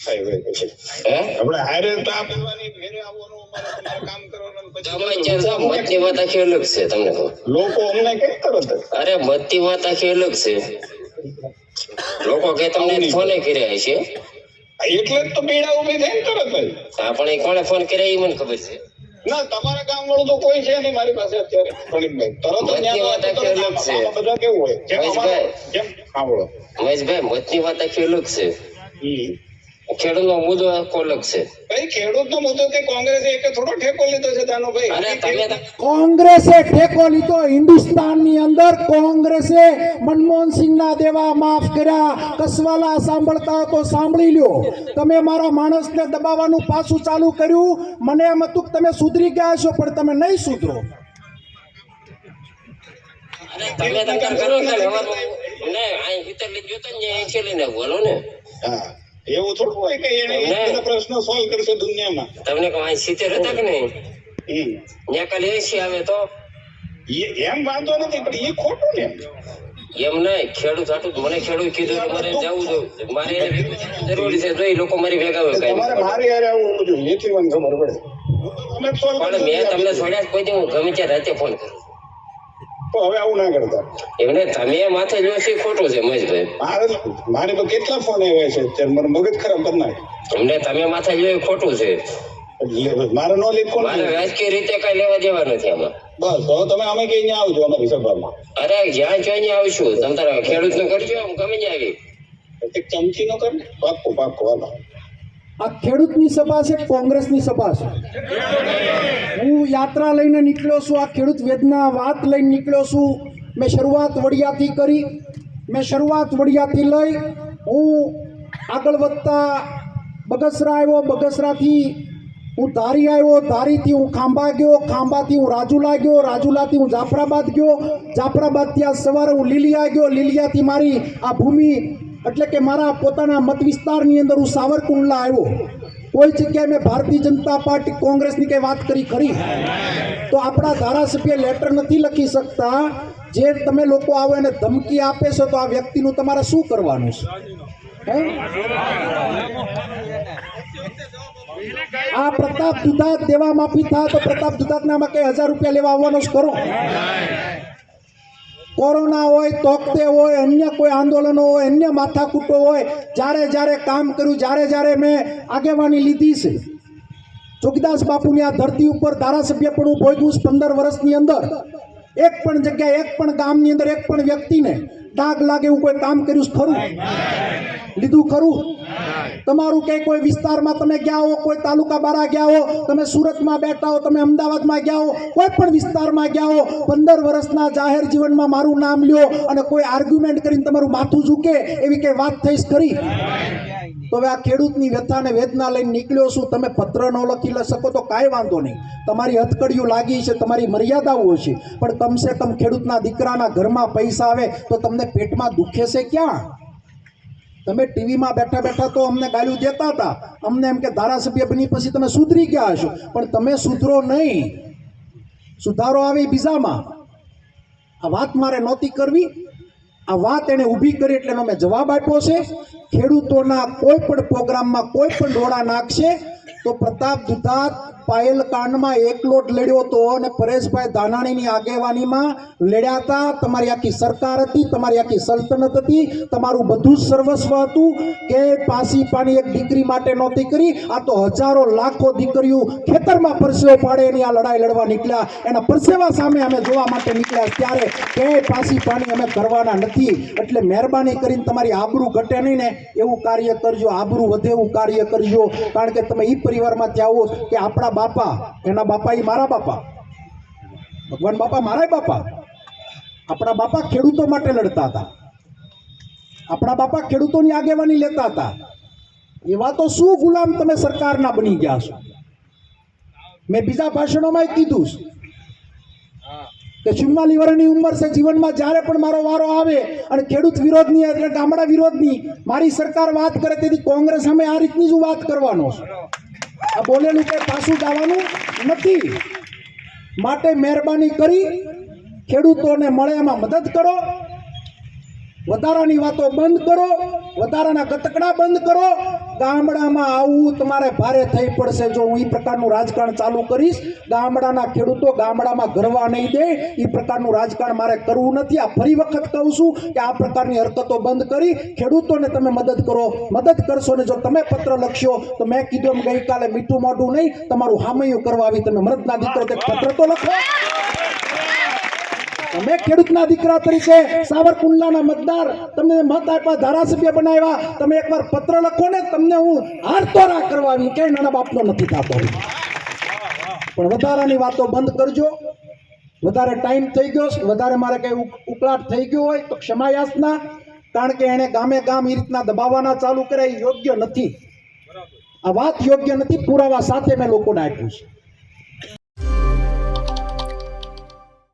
આપણે હારે કામ મતની વાત આખી અલગ છે તમને કહું લોકો અમને તરત અરે મતની વાત આખી અલગ છે. લોકો કે તમને ફોને કર્યા છે. એટલે જ તો પીડા ઊભી થઈ ને તરત જ આપણે કોને ફોન કર્યા એ મને ખબર છે. ના તમારા ગામ વાળું તો કોઈ છે નહીં મારી પાસે અત્યારે પ્રણીતભાઈ તરત જ બધી વાત આખી અલગ છે. આમાં બધા કેવું હોય. જેમ સાંભળો મહેશભાઈ મતની વાત આખી અલગ છે. હમ. ખેડૂતનો મુદ્દો આખો અલગ છે ભાઈ ખેડૂતનો મુદ્દો કે કોંગ્રેસે એક થોડો ઠેકો લીધો છે દાનો ભાઈ અરે તમે કોંગ્રેસે ઠેકો લીધો હિન્દુસ્તાનની અંદર કોંગ્રેસે મનમોહન સિંહના દેવા માફ કર્યા કસવાલા સાંભળતા તો સાંભળી લ્યો. તમે મારા માણસને દબાવવાનું પાછું ચાલુ કર્યું મને એમ હતું કે તમે સુધરી ગયા છો પણ તમે નહીં સુધરો. તમે તો કરો ને ને અહીં હિતર લઈ ગયો તો ને બોલો ને. હા. એવું થોડું હોય કે એને. પ્રશ્નો સોલ્વ કરશે દુનિયામાં. તમને કહું સિત્તેર હતા કે નહીં? ત્યાં કાલે એસી આવે તો? એમ વાંધો નથી પણ એ ખોટું ને એમ. નહીં ખેડૂત હતું મને ખેડૂત કીધું કે મારે જવું જોઈએ મારે જરૂરી છે તો એ લોકો મારી ભેગા હોય કઈ મારે હારે આવું જોઈએ એથી મને ખબર પડે. પણ મેં તમને છોડ્યા કોઈ હું ગમે ત્યાં રાતે ફોન કરું. તો હવે આવું ના કરતા. એમને તમે માથે જો ખોટું છે મહેશભાઈ મારે મારે તો કેટલા ફોન આવ્યા છે મારું મગજ ખરાબ કરી નાખે. અમને તમે માથે જો ખોટું છે. મારે નો લીધ કોણ મારે રાજકીય રીતે કઈ લેવા દેવા નથી આમાં. બસ તો તમે અમે કઈ અહીંયા આવજો અમારી સભામાં. અરે જ્યાં જોઈને આવશું. તમે તારા ખેડૂતનું કરજો હું ગમે આવી. એક ચમચી નો કર ને. પાક્કો પાક્કો હાલો. આ ખેડૂતની સભા છે, કોંગ્રેસની સભા છે. હું યાત્રા લઈને નીકળ્યો છું, આ ખેડૂત વેદના વાત લઈને નીકળ્યો છું. મેં શરૂઆત વડિયાથી કરી, મેં શરૂઆત વડિયાથી લઈ, હું આગળ વધતા બગસરા આવ્યો, બગસરાથી હું ધારી આવ્યો, ધારીથી હું ખાંભા ગયો, ખાંભાથી હું રાજુલા ગયો, રાજુલાથી હું જાફરાબાદ ગયો. જાફરાબાદથી આ સવારે હું લીલિયા ગયો, લીલિયાથી મારી આ ભૂમિ એટલે કે મારા પોતાના મત વિસ્તારની અંદર હું સાવરકુંડલા આવ્યો. કોઈ જગ્યાએ મેં ભારતીય જનતા પાર્ટી કોંગ્રેસની કંઈ વાત કરી ખરી? તો આપણા ધારાસભ્ય લેટર નથી લખી શકતા. જે તમે લોકો આવો એને ધમકી આપે છો, તો આ વ્યક્તિનું તમારે શું કરવાનું છે? હે? આ પ્રતાપ દુધાત દેવા માફી થાય તો પ્રતાપ દુધાતનામાં કઈ હજાર રૂપિયા લેવા આવવાનો જ કરો કોરોના હોય, તોકતે હોય, અન્ય કોઈ આંદોલનો હોય, અન્ય માથાકૂટો હોય, જ્યારે જ્યારે કામ કર્યું, જ્યારે જ્યારે મેં આગેવાની લીધી છે. જોગદાસ બાપુની આ ધરતી ઉપર ધારાસભ્ય પણ હું ભોગવું પંદર વર્ષની અંદર. એક પણ જગ્યાએ, એક પણ ગામની અંદર, એક પણ વ્યક્તિને ડાઘ લાગે એવું કોઈ કામ કર્યું છે ખરું? લીધું ખરું? તમારું કે કોઈ વિસ્તારમાં તમે ગયા હો, કોઈ તાલુકા બારા ગયા હો, તમે સુરતમાં બેઠા હો, તમે અમદાવાદમાં ગયા હો, કોઈ પણ વિસ્તારમાં ગયા હો, પંદર વર્ષના જાહેર જીવનમાં મારું નામ લ્યો અને કોઈ આર્ગ્યુમેન્ટ કરીને તમારું માથું ઝૂકે એવી કઈ વાત થઈશ ખરી? તો હવે આ ખેડૂતની વ્યથાને વેદના લઈને નીકળ્યો છું. તમે પત્ર ન લખી શકો તો કાંઈ વાંધો નહીં. તમારી હથકડીઓ લાગી છે, તમારી મર્યાદાઓ છે. પણ કમસે કમ ખેડૂતના દીકરાના ઘરમાં પૈસા આવે તો તમને પેટમાં દુખે છે ક્યાં? તમે ટીવીમાં બેઠા બેઠા તો અમને ગાળ્યું દેતા હતા. અમને એમ કે ધારાસભ્ય બની પછી તમે સુધરી ગયા હશો. પણ તમે સુધરો નહીં. સુધારો આવે બીજામાં. આ વાત મારે નહોતી કરવી. આ વાત એને ઊભી કરી એટલે એનો મેં જવાબ આપ્યો છે. ખેડૂતોના કોઈ પણ પ્રોગ્રામમાં કોઈ પણ ડોળા નાખશે તો પ્રતાપ દુધાત પાયલ કાંડમાં એકલોટ લડ્યો હતો અને પરેશભાઈ દાનાણીની આગેવાનીમાં લડ્યા હતા. તમારી આખી સરકાર હતી, તમારી આખી સલ્તનત હતી, તમારું બધું જ સર્વસ્વ હતું. કે પાસી પાણી એક દીકરી માટે નહોતી કરી, આ તો હજારો લાખો દીકરીઓ ખેતરમાં પરસેવો પાડે એની આ લડાઈ લડવા નીકળ્યા. એના પરસેવા સામે અમે જોવા માટે નીકળ્યા. ત્યારે કે પાસી પાણી અમે કરવાના નથી. એટલે મહેરબાની કરીને તમારી આબરૂ ઘટે નહીં ને એવું કાર્ય કરજો, આબરૂ વધે એવું કાર્ય કરજો. કારણ કે તમે એ પરિવારમાંથી આવો કે આપણા બાપા, એના બાપા એ મારા બાપા. ભગવાન બાપા મારા બાપા. આપણા બાપા ખેડૂતો માટે લડતા હતા. આપણા બાપા ખેડૂતોની આગેવાની લેતા હતા. એવા તો શું ગુલામ તમે સરકારના બની ગયા છો? મેં બીજા ભાષણોમાં કીધું કે ચુમ્માલી વર્ષની ઉંમર છે, જીવનમાં જ્યારે પણ મારો વારો આવે અને ખેડૂત વિરોધની એટલે ગામડા વિરોધની મારી સરકાર વાત કરે તેથી કોંગ્રેસ સામે આ રીતની જ વાત કરવાનો છું. આ બોલેલું કંઈ પાછું જવાનું નથી. માટે મહેરબાની કરી ખેડૂતોને મળે એમાં મદદ કરો. વધારાની વાતો બંધ કરો, વધારાના ગતકડા બંધ કરો. ગામડામાં આવવું તમારે ભારે થઈ પડશે. જો હું એ પ્રકારનું રાજકારણ ચાલુ કરીશ, ગામડાના ખેડૂતો ગામડામાં ગરવા નહીં દે. એ પ્રકારનું રાજકારણ મારે કરવું નથી. આ ફરી વખત કહું છું કે આ પ્રકારની હરકતો બંધ કરી. ખેડૂતોને તમે મદદ કરો. મદદ કરશો ને જો તમે પત્ર લખશો, તો મેં કીધું એમ ગઈકાલે મીઠું મોઢું નહીં, તમારું હામયું કરવા આવી. તમે મરદના દીકરો તે પત્ર તો લખો. તમે ખેડૂતના દીકરા તરીકે સાવરકુંડલાના મતદાર, તમને મત આપ્યા ધારાસભ્ય બનાવ્યા. તમે એકવાર પત્ર લખો ને, તમને હું હારતોરા કરવા કરવાની કે નાના બાપનો નથી થતો. પણ વધારાની વાતો બંધ કરજો. વધારે ટાઈમ થઈ ગયો વધારે મારે કંઈ ઉક- ઉકળાટ થઈ ગયો હોય તો ક્ષમા યાચના કારણ કે એણે ગામે ગામ એ રીતના દબાવવાના ચાલુ કર્યા, એ યોગ્ય નથી. આ વાત યોગ્ય નથી, પુરાવા સાથે મેં લોકોને આપ્યું છે.